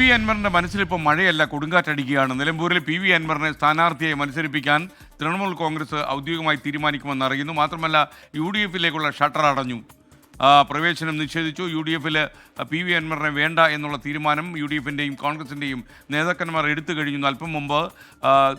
V അൻവറിന്റെ മനസ്സിൽ ഇപ്പോൾ മഴയല്ല കൊടുങ്കാറ്റടിക്കുകയാണ്. നിലമ്പൂരിൽ പി വി അൻവറിനെ സ്ഥാനാർത്ഥിയായി മത്സരിപ്പിക്കാൻ തൃണമൂൽ കോൺഗ്രസ് ഔദ്യോഗികമായി തീരുമാനിക്കുമെന്ന് അറിയുന്നു. മാത്രമല്ല യു ഡി എഫിലേക്കുള്ള ഷട്ടർ അടഞ്ഞു. പ്രവേശനം നിഷേധിച്ചു. യു ഡി എഫിൽ പി വി അൻവറിനെ വേണ്ട എന്നുള്ള തീരുമാനം യു ഡി എഫിന്റെയും കോൺഗ്രസിന്റെയും നേതാക്കന്മാർ എടുത്തു കഴിഞ്ഞു. അല്പം മുമ്പ്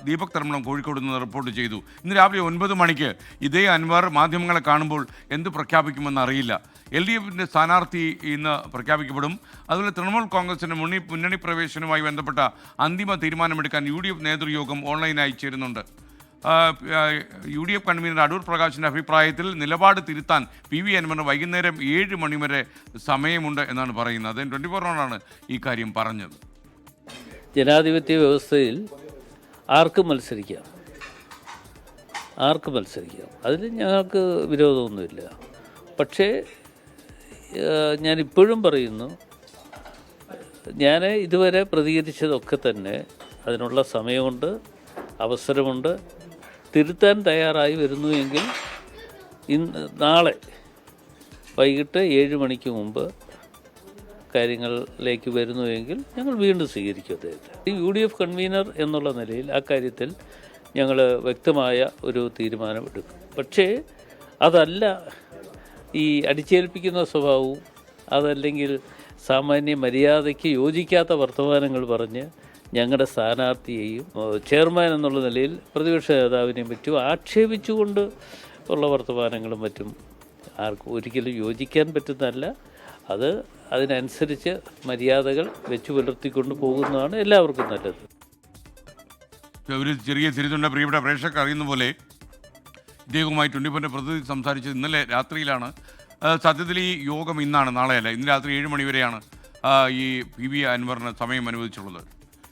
ദീപക് തർമ്മണം കോഴിക്കോട് നിന്ന് റിപ്പോർട്ട് ചെയ്തു. ഇന്ന് രാവിലെ ഒൻപത് മണിക്ക് ഇതേ അൻവർ മാധ്യമങ്ങളെ കാണുമ്പോൾ എന്ത് പ്രഖ്യാപിക്കുമെന്ന് അറിയില്ല. എൽ ഡി എഫിന്റെ സ്ഥാനാർത്ഥി ഇന്ന് പ്രഖ്യാപിക്കപ്പെടും. അതുപോലെ തൃണമൂൽ കോൺഗ്രസിന്റെ മുന്നണി മുന്നണി പ്രവേശനവുമായി ബന്ധപ്പെട്ട അന്തിമ തീരുമാനമെടുക്കാൻ യു ഡി എഫ് നേതൃയോഗം ഓൺലൈനായി ചേരുന്നുണ്ട്. U D F convener Adoor പ്രകാശിന്റെ അഭിപ്രായത്തിൽ നിലപാട് തിരുത്താൻ പി വി അൻവറിന് വൈകുന്നേരം ഏഴ് മണി വരെ സമയമുണ്ട് എന്നാണ് പറയുന്നത്. അദ്ദേഹം ട്വന്റി ഫോറിനോടാണ് ഈ കാര്യം പറഞ്ഞത്. ജനാധിപത്യ വ്യവസ്ഥയിൽ ആർക്കും മത്സരിക്കാം? ആർക്കും മത്സരിക്കാം? അതിൽ ഞങ്ങൾക്ക് വിരോധമൊന്നുമില്ല. പക്ഷേ ഞാനിപ്പോഴും പറയുന്നു ഞാൻ ഇതുവരെ പ്രതികരിച്ചതൊക്കെ തന്നെ അതിനുള്ള സമയമുണ്ട് അവസരമുണ്ട് തിരുത്താൻ തയ്യാറായി വരുന്നു എങ്കിൽ ഇന്ന് നാളെ വൈകിട്ട് ഏഴ് മണിക്ക് മുമ്പ് കാര്യങ്ങളിലേക്ക് വരുന്നുവെങ്കിൽ ഞങ്ങൾ വീണ്ടും സ്വീകരിക്കും അദ്ദേഹത്തെ. ഈ യു ഡി എഫ് കൺവീനർ എന്നുള്ള നിലയിൽ ആ കാര്യത്തിൽ ഞങ്ങൾ വ്യക്തമായ ഒരു തീരുമാനം എടുക്കും പക്ഷേ അതല്ല ഈ അടിച്ചേൽപ്പിക്കുന്ന സ്വഭാവവും അതല്ലെങ്കിൽ സാമാന്യ മര്യാദയ്ക്ക് യോജിക്കാത്ത വർത്തമാനങ്ങൾ പറഞ്ഞ് ഞങ്ങളുടെ സ്ഥാനാർത്ഥിയെയും ചെയർമാൻ എന്നുള്ള നിലയിൽ പ്രതിപക്ഷ നേതാവിനെയും മറ്റും ആക്ഷേപിച്ചുകൊണ്ട് ഉള്ള വർത്തമാനങ്ങളും മറ്റും ആർക്കും ഒരിക്കലും യോജിക്കാൻ പറ്റുന്നതല്ല. അത് അതിനനുസരിച്ച് മര്യാദകൾ വെച്ചു പുലർത്തിക്കൊണ്ട് പോകുന്നതാണ് എല്ലാവർക്കും നല്ലത്. ഒരു ചെറിയ തിരുത്തുണ്ട് പ്രിയപ്പെട്ട പ്രേക്ഷകർ അറിയുന്ന പോലെ ഇദ്ദേഹവുമായി ട്വന്റി ഫോറിന്റെ പ്രതിനിധി സംസാരിച്ചത് ഇന്നലെ രാത്രിയിലാണ്. സത്യത്തിൽ ഈ യോഗം ഇന്നാണ് നാളെയല്ല. ഇന്ന് രാത്രി ഏഴ് മണി വരെയാണ് ഈ പി വി അൻവറിന് സമയം അനുവദിച്ചുള്ളത്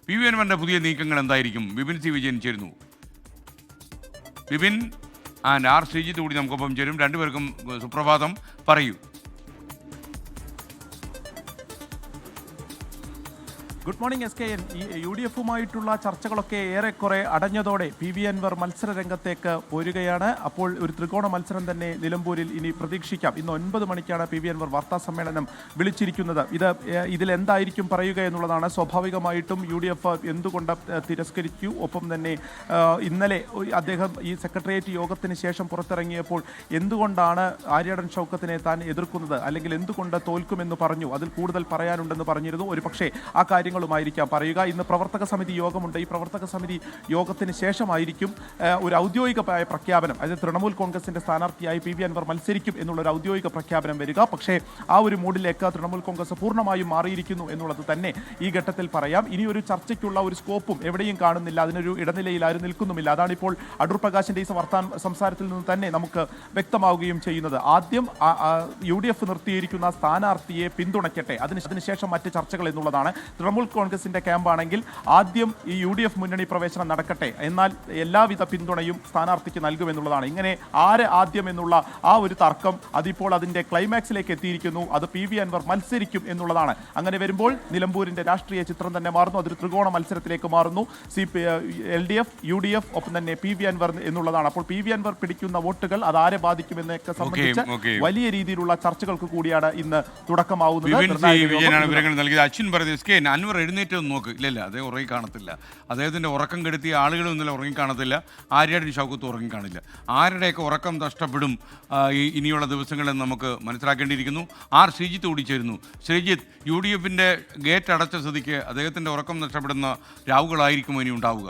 പി വി അൻവറിന്റെ പുതിയ നീക്കങ്ങൾ എന്തായിരിക്കും? വിപിൻ സി വിജയൻ ചേരുന്നു. വിപിൻ ആൻഡ് ആർ ശ്രീജിത്ത് കൂടി നമുക്കൊപ്പം ചേരും. രണ്ടുപേർക്കും സുപ്രഭാതം പറയൂ. Good morning S K N. ഈ യു ഡി എഫുമായിട്ടുള്ള ചർച്ചകളൊക്കെ ഏറെക്കുറെ അടഞ്ഞതോടെ പി വി അൻവർ മത്സര രംഗത്തേക്ക് പോരുകയാണ്. അപ്പോൾ ഒരു ത്രികോണ മത്സരം തന്നെ നിലമ്പൂരിൽ ഇനി പ്രതീക്ഷിക്കാം. ഇന്ന് ഒൻപത് മണിക്കാണ് പി വി അൻവർ വാർത്താ സമ്മേളനം വിളിച്ചിരിക്കുന്നത്. ഇത് ഇതിൽ എന്തായിരിക്കും പറയുക എന്നുള്ളതാണ് സ്വാഭാവികമായിട്ടും യു ഡി എഫ് എന്തുകൊണ്ട് തിരസ്കരിച്ചു? ഒപ്പം തന്നെ ഇന്നലെ അദ്ദേഹം ഈ സെക്രട്ടേറിയറ്റ് യോഗത്തിന് ശേഷം പുറത്തിറങ്ങിയപ്പോൾ എന്തുകൊണ്ടാണ് ആര്യാടൻ ഷൗക്കത്തിനെ താൻ എതിർക്കുന്നത്? അല്ലെങ്കിൽ എന്തുകൊണ്ട് തോൽക്കുമെന്ന് പറഞ്ഞു? അതിൽ കൂടുതൽ പറയാനുണ്ടെന്ന് പറഞ്ഞിരുന്നു. ഒരു പക്ഷേ ആ കാര്യങ്ങളുമായിരിക്കാം. പറയുക ഇന്ന് പ്രവർത്തക സമിതി യോഗമുണ്ട്. ഈ പ്രവർത്തക സമിതി യോഗത്തിന് ശേഷമായിരിക്കും ഒരു ഔദ്യോഗികമായ പ്രഖ്യാപനം. അതായത് തൃണമൂൽ കോൺഗ്രസിന്റെ സ്ഥാനാർത്ഥിയായി പി വി അൻവർ മത്സരിക്കും എന്നുള്ള ഒരു ഔദ്യോഗിക പ്രഖ്യാപനം വരിക. പക്ഷേ ആ ഒരു മൂഡിലേക്ക് തൃണമൂൽ കോൺഗ്രസ് പൂർണമായും മാറിയിരിക്കുന്നു എന്നുള്ളത് തന്നെ ഈ ഘട്ടത്തിൽ പറയാം. ഇനി ഒരു ചർച്ചയ്ക്കുള്ള ഒരു സ്കോപ്പും എവിടെയും കാണുന്നില്ല. അതിനൊരു ഇടനിലയിൽ ആരും നിൽക്കുന്നുമില്ല. അതാണിപ്പോൾ അടൂർ പ്രകാശിന്റെ ഈ വർത്താൻ സംസാരത്തിൽ നിന്ന് തന്നെ നമുക്ക് വ്യക്തമാവുകയും ചെയ്യുന്നത്. ആദ്യം യു ഡി എഫ് നിർത്തിയിരിക്കുന്ന സ്ഥാനാർത്ഥിയെ പിന്തുണയ്ക്കട്ടെ. അതിന് അതിനുശേഷം മറ്റ് ചർച്ചകൾ എന്നുള്ളതാണ്. തൃണമൂൽ കോൺഗ്രസിന്റെ ക്യാമ്പാണെങ്കിൽ ആദ്യം ഈ യു ഡി എഫ് മുന്നണി പ്രവേശനം നടക്കട്ടെ. എന്നാൽ എല്ലാവിധ പിന്തുണയും സ്ഥാനാർത്ഥിക്ക് നൽകുമെന്നുള്ളതാണ്. ഇങ്ങനെ ആര് ആദ്യം എന്നുള്ള ആ ഒരു തർക്കം അതിപ്പോൾ അതിന്റെ ക്ലൈമാക്സിലേക്ക് എത്തിയിരിക്കുന്നു. അത് പി വി അൻവർ മത്സരിക്കും എന്നുള്ളതാണ്. അങ്ങനെ വരുമ്പോൾ നിലമ്പൂരിന്റെ രാഷ്ട്രീയ ചിത്രം തന്നെ മാറുന്നു. അതൊരു ത്രികോണ മത്സരത്തിലേക്ക് മാറുന്നു. C P L D F U D F ഒപ്പം തന്നെ പി വി അൻവർ എന്നുള്ളതാണ്. അപ്പോൾ പി വി അൻവർ പിടിക്കുന്ന വോട്ടുകൾ അത് ആരെ ബാധിക്കുമെന്നൊക്കെ സംബന്ധിച്ച് വലിയ രീതിയിലുള്ള ചർച്ചകൾക്ക് കൂടിയാണ് ഇന്ന് തുടക്കമാവുന്നത്. വിജയനാണ് ഇന്ന് വിവരങ്ങൾ നൽകിയത്. അച്ഛൻ പറഞ്ഞത് അൻവർ എഴുന്നേറ്റ് ഒന്ന് നോക്ക്. ഇല്ലല്ല അദ്ദേഹം ഉറങ്ങി കാണത്തില്ല. അദ്ദേഹത്തിന്റെ ഉറക്കം കെടുത്തിയ ആളുകളും ഇന്നലെ ഉറങ്ങി കാണത്തില്ല. ആര്യാടൻ ഷൗക്കത്ത് ഉറങ്ങി കാണില്ല. ആരുടെയൊക്കെ ഉറക്കം നഷ്ടപ്പെടും ഇനിയുള്ള ദിവസങ്ങളിൽ നമുക്ക് മനസ്സിലാക്കേണ്ടിയിരിക്കുന്നു. ആർ ശ്രീജിത്ത് ഓടിച്ചേരുന്നു ശ്രീജിത്ത് യു ഡി എഫിന്റെ ഗേറ്റ് അടച്ച സ്ഥിതിക്ക് അദ്ദേഹത്തിന്റെ ഉറക്കം നഷ്ടപ്പെടുന്ന രാവുകളായിരിക്കും ഇനി ഉണ്ടാവുക?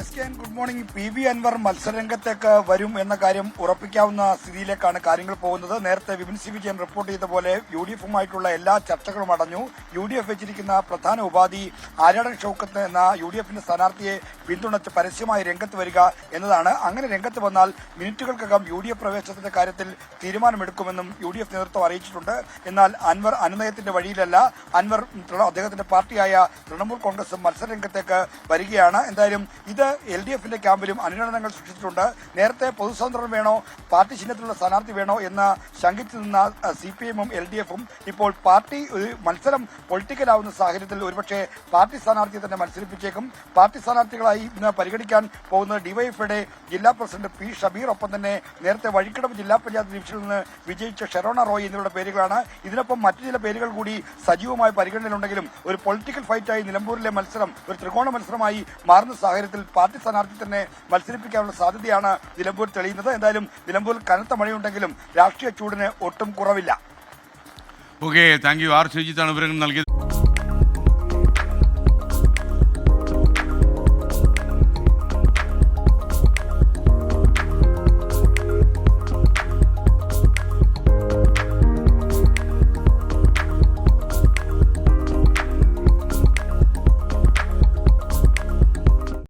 S K good morning. P V Anvar മത്സരരംഗത്തേക്ക് വരും എന്ന കാര്യം ഉറപ്പിക്കാവുന്ന സ്ഥിതിയിലേക്കാണ് കാര്യങ്ങൾ പോകുന്നത്. നേരത്തെ വിപിൻ സി വിജയൻ റിപ്പോർട്ട് ചെയ്ത പോലെ യു ഡി എഫുമായിട്ടുള്ള എല്ലാ ചർച്ചകളും അടഞ്ഞു. യു ഡി എഫ് വെച്ചിരിക്കുന്ന പ്രധാന ഉപാധി ആര്യാടൻ ഷൌക്കത്ത് എന്ന യു ഡി എഫിന്റെ സ്ഥാനാർത്ഥിയെ പിന്തുണച്ച് പരസ്യമായി രംഗത്ത് വരിക എന്നതാണ്. അങ്ങനെ രംഗത്ത് വന്നാൽ മിനിറ്റുകൾക്കകം യു ഡി എഫ് പ്രവേശനത്തിന്റെ കാര്യത്തിൽ തീരുമാനമെടുക്കുമെന്നും യു ഡി എഫ് നേതൃത്വം അറിയിച്ചിട്ടുണ്ട്. എന്നാൽ അൻവർ അനുനയത്തിന്റെ വഴിയിലല്ല. അൻവർ അദ്ദേഹത്തിന്റെ പാർട്ടിയായ തൃണമൂൽ കോൺഗ്രസ് മത്സരരംഗത്തേക്ക് വരികയാണ്. എന്തായാലും ഇത് എൽ ഡി എഫിന്റെ ക്യാമ്പിലും അനുരണനങ്ങൾ സൃഷ്ടിച്ചിട്ടുണ്ട്. നേരത്തെ പൊതുസ്വതന്ത്രം വേണോ പാർട്ടി ചിഹ്നത്തിലുള്ള സ്ഥാനാർത്ഥി വേണോ എന്ന് ശങ്കിച്ചു നിന്ന സി പി എമ്മും എൽ ഡി എഫും ഇപ്പോൾ പാർട്ടി മത്സരം പൊളിറ്റിക്കലാവുന്ന സാഹചര്യത്തിൽ ഒരുപക്ഷെ പാർട്ടി സ്ഥാനാർത്ഥിയെ തന്നെ മത്സരിപ്പിച്ചേക്കും. പാർട്ടി സ്ഥാനാർത്ഥികളായി ഇന്ന് പരിഗണിക്കാൻ പോകുന്ന ഡിവൈഎഫ്ഐയുടെ ജില്ലാ പ്രസിഡന്റ് പി ഷബീർ ഒപ്പം തന്നെ നേരത്തെ വഴിക്കടവ് ജില്ലാ പഞ്ചായത്ത് ഡിവിഷനിൽ നിന്ന് വിജയിച്ച ഷെറോണ റോയ് എന്നിവരുടെ പേരുകളാണ്. ഇതിനൊപ്പം മറ്റു ചില പേരുകൾ കൂടി സജീവമായ പരിഗണനയിലുണ്ടെങ്കിലും ഒരു പൊളിറ്റിക്കൽ ഫൈറ്റായി നിലമ്പൂരിലെ മത്സരം ഒരു ത്രികോണ മത്സരമായി മാറുന്ന സാഹചര്യത്തിൽ പാർട്ടി സ്ഥാനാർത്ഥി തന്നെ മത്സരിപ്പിക്കാനുള്ള സാധ്യതയാണ് നിലമ്പൂർ തെളിയുന്നത്. എന്തായാലും നിലമ്പൂരിൽ കനത്ത മഴയുണ്ടെങ്കിലും രാഷ്ട്രീയ ചൂടിന് ഒട്ടും കുറവില്ല. ഓക്കെ താങ്ക് യു ആർ ശുചിത്താണ് വിവരങ്ങൾ നൽകിയത്.